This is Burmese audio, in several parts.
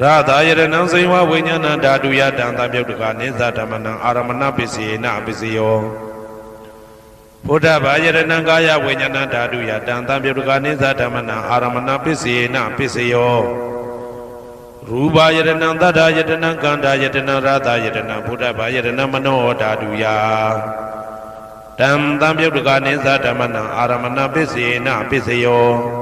ရသာယရဏံစေဝဝိညာဏဓာတုယတံသံပြုတ်တကနေသဓမ္မနံအာရမဏပစ္စေနပစ္စယောဘုဒ္ဓဘာယရဏံကာယဝိညာဏဓာတုယတံသံပြုတ်တကနေသဓမ္မနံအာရမဏပစ္စေနပစ္စယောရူပယရဏံသတ္တယတနံကန္တာယတနံရသာယတနံဘုဒ္ဓဘာယရဏံမနောဓာတုယတံသံပြုတ်တကနေသဓမ္မနံအာရမဏပစ္စေနပစ္စယော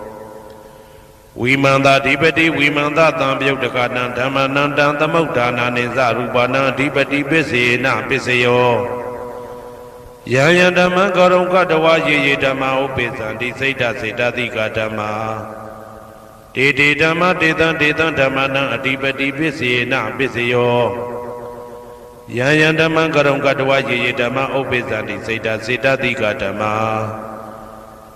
ဝိမန္တာဓိပတိဝိမန္တတံပြုတ်တကနံဓမ္မနံတံသမုဋ္ဌာနာနိသရူပနံအဓိပတိပစ္စေနပစ္စယောယံယံဓမ္မံကောရုံကတဝယေယေဓမ္မဥပိသံတိစိတ်ဓာစေတသိကဓမ္မာတေတေဓမ္မတေတံတေတံဓမ္မနံအဓိပတိပစ္စေနပစ္စယောယံယံဓမ္မံကောရုံကတဝယေယေဓမ္မဥပိသံတိစိတ်ဓာစေတသိကဓမ္မာ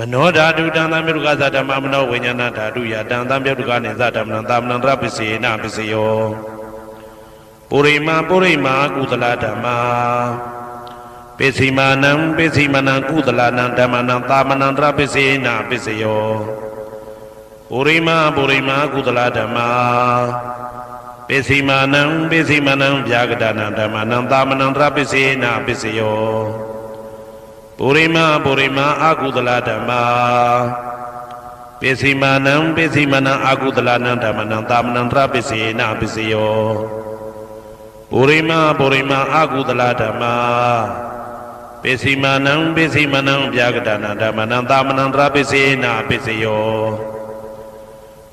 မနောဓာတုတံသံမြုတ္တကသဓမ္မမနောဝိညာဏဓာတုယတံသံမြုတ္တကနေသဓမ္မနံသာမဏံတရပစ္စေနပစ္စယောပုရိမာပုရိမာကုသလဓမ္မာပစ္စည်းမာနံပစ္စည်းမနံကုသလနံဓမ္မနံသာမဏံတရပစ္စေနပစ္စယောပုရိမာပုရိမာကုသလဓမ္မာပစ္စည်းမာနံပစ္စည်းမနံဗျာကတနံဓမ္မနံသာမဏံတရပစ္စေနပစ္စယော ပုရိမပုရိမအာကုသလဓမ္မာပစ္စည်းမာနံပစ္စည်းမနံအာကုသလနံဓမ္မနံသာမဏံတရပစ္စေနပစ္စယောပုရိမပုရိမအာကုသလဓမ္မာပစ္စည်းမာနံပစ္စည်းမနံဗျာကတနာဓမ္မနံသာမဏံတရပစ္စေနပစ္စယော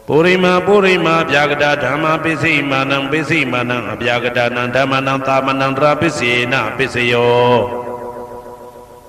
ပုရိမပုရိမဗျာကတာဓမ္မာပစ္စည်းမာနံပစ္စည်းမာနံအဗျာကတာနံဓမ္မနံသာမဏံတရပစ္စေနပစ္စယော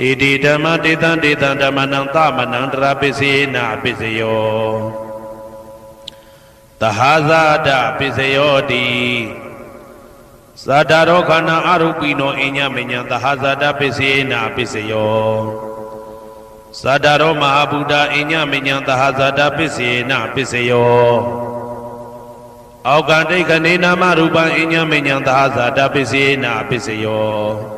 တေတိဓမ္မတေတံတေတံဓမ္မနံသမနံတရာပစ္စေနပစ္စယောတဟာဇာတပစ္စယောတိသတ္တရောခန္ဓာအရုပိနောအညမညံတဟာဇာတပစ္စေနပစ္စယောသတ္တရောမဟာဗုဒ္ဓအညမညံတဟာဇာတပစ္စေနပစ္စယောအောက်ကတိခဏေနာမရူပံအညမညံတဟာဇာတပစ္စေနပစ္စယော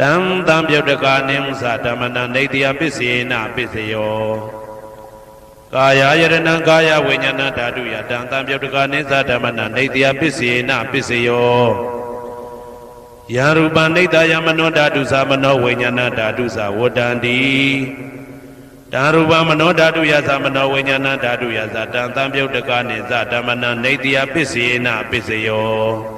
တံတံပြုတ်တကာနိမသဓမ္မနနေတယပစ္စေနပစ္စယောကာယယရဏံကာယဝိညာဏဓာတုယတံတံပြုတ်တကာနိသဓမ္မနနေတယပစ္စေနပစ္စယောယရူပနိတယမနောဓာတုသမနောဝိညာဏဓာတုသဝတ္တန္တိတာရူပမနောဓာတုယသမနောဝိညာဏဓာတုယသတံတံပြုတ်တကနိသဓမ္မနနေတယပစ္စေနပစ္စယော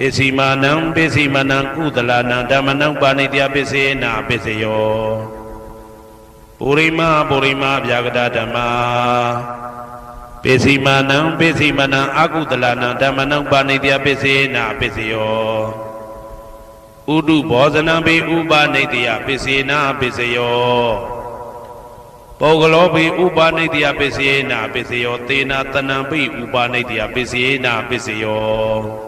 ပိစီမာနံပိစီမာနံကုသလနံဓမ္မနံပါဏိတယပိစေနာပိစယောပုရိမပုရိမဗျာကတဓမ္မာပိစီမာနံပိစီမနံအာကုတလနံဓမ္မနံပါဏိတယပိစေနာပိစယောဥဒုဘောဇနံပိဥပနိတယပိစေနာပိစယောပုဂ္ဂလောပိဥပနိတယပိစေနာပိစယောသေနာတနံပိဥပနိတယပိစေနာပိစယော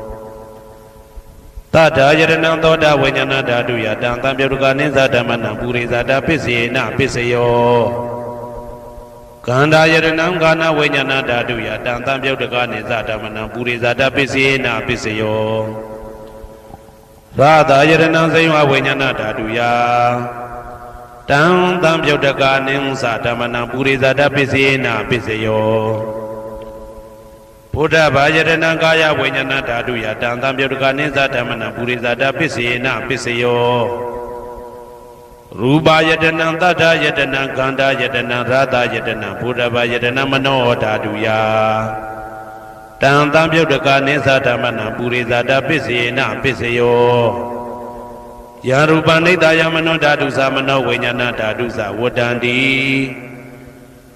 တထာယရဏံသောတာဝိညာဏဓာတုယတံတံပြုတ်ကနိသဓမ္မနံပုရိသတာပစ္စေနပစ္စယောကန္တာယရဏံကာနဝိညာဏဓာတုယတံတံပြုတ်ကနိသဓမ္မနံပုရိသတာပစ္စေနပစ္စယောရာသာယတနံစိဝဝိညာဏဓာတုယာတံတံပြုတ်တကာနိဉ္စဓမ္မနံပုရိသတပစ္စေနပစ္စယော ဘုဒ္ဓဘာယတနံကာယဝိညာဏဓာတုယာတံတံပြုတ်တကာနိဉ္စဓမ္မနံပုရိသတပစ္စေနပစ္စယောရူပယတနံတတ္ထယတနံခန္ဓာယတနံရာသယတနံဘုဒ္ဓဘာယတနံမနောဓာတုယာတံတံပြုတ်တကာနိသဓမ္မနံပုရိသတာပစ္စေနပစ္စယောယာရူပနိတယမနောဓာတုသမနောဝိညာဏဓာတုသဝတ္တန္တိ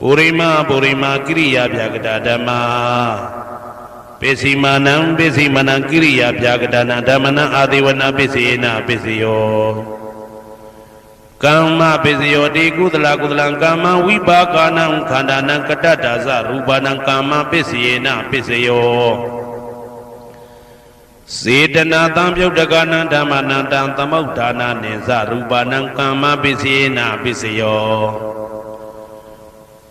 ပုရိမပုရိမကိရိယာပြကတာဓမ္မာပိစီမာနံပိစီမနံကိရိယာပြကတာနာဓမ္မနာအာတိဝနာပိစီနာပိစယောကမ္မပိစယောတိကုသလကုသလံကမ္မဝိပါကနံခန္ဓာနံကတ္တတာဇရူပနံကမ္မပိစီနာပိစယောစေတနာတံပြုတ်တကနံဓမ္မနံတံသမုဋ္ဌာနာနိသရူပနံကမ္မပစ္စေနာပစ္စယော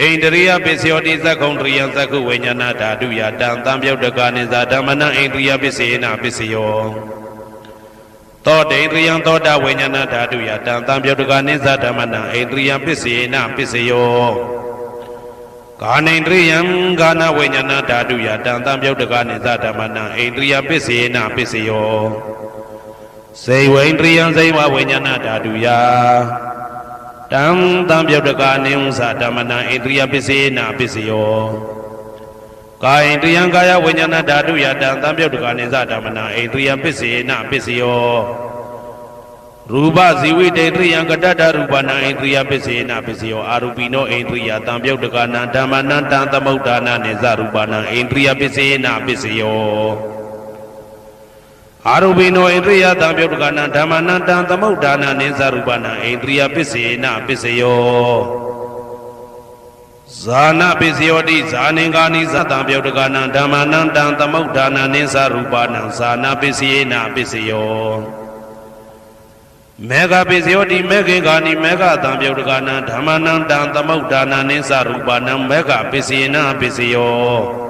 ဣန္ဒရိယပစ္စယောတိသက္ကုံတရိယသက္ကုဝိညာဏဓာတုယတံတံပြုတ်တကနိသဓမ္မနံဣန္ဒရိယပစ္စေနပစ္စယောသောတေန္ဒရိယသောတာဝိညာဏဓာတုယတံတံပြုတ်တကနိသဓမ္မနံဣန္ဒရိယပစ္စေနပစ္စယောကာနိန္ဒရိယံကာနဝိညာဏဓာတုယတံတံပြုတ်တကနိသဓမ္မနံဣန္ဒရိယပစ္စေနပစ္စယောစေဝိန္ဒရိယံစေဝဝိညာဏဓာတုယ တံတံပြုတ်တကနိဥ္စဓမ္မနံဣန္ဒရိယပစ္စေနပစ္စယောကာယိန္ဒရိယံကာယဝိညာဏဓာတုယတံတံပြုတ်တကနိသဓမ္မနံဣန္ဒရိယပစ္စေနပစ္စယောရူပဇီဝိတေတရိယံကတ္တတရူပနာဣန္ဒရိယပစ္စေနပစ္စယောအာရူပိနောဣန္ဒရိယတံပြုတ်တကနာဓမ္မနံတံသမုဋ္ဌာနာနိဇရူပနာဣန္ဒရိယပစ္စေနပစ္စယော အာရူပိနောဣန္ဒရိယတံပြုတ်တကနာဓမ္မနံတံသမုဋ္ဌာနာနိဇရူပနာဣန္ဒရိယပစ္စေနပစ္စယောဇာနာပစ္စယောတိဇာနင်္ဂာနိသတံပြုတ်တကနာဓမ္မနံတံသမုဋ္ဌာနာနိဇရူပနာဇာနာပစ္စယေနပစ္စယောမေဃပိစယောတိမေခေကာနိမေဃတံပြုတ်တကနံဓမ္မနံတံသမုဋ္ဌာနံနိသရူပနံမေဃပိစေနပိစယော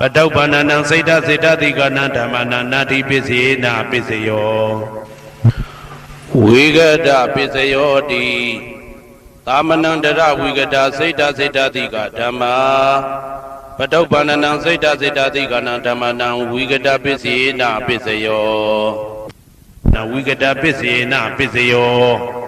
ပတုပ္ပန္နံစိတ်တစိတ်တတိကနံဓမ္မနာနာတိပစ္စေနာပစ္စယောဝိကတပစ္စယောတိသာမဏံတရဝိကတစိတ်တစိတ်တတိကဓမ္မာပတုပ္ပန္နံစိတ်တစိတ်တတိကနံဓမ္မနံဝိကတပစ္စေနာပစ္စယောနဝိကတပစ္စေနာပစ္စယော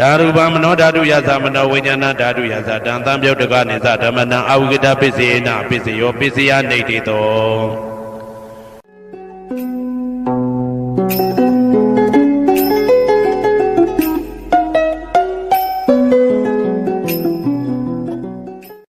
ဓာရူပမနောဓာတုယသမနောဝိညာဏဓာတုယသတံတံပြုတ်တကနိသဓမ္မနံအဝိကတပစ္စေနပစ္စယောပစ္စယနေတိတော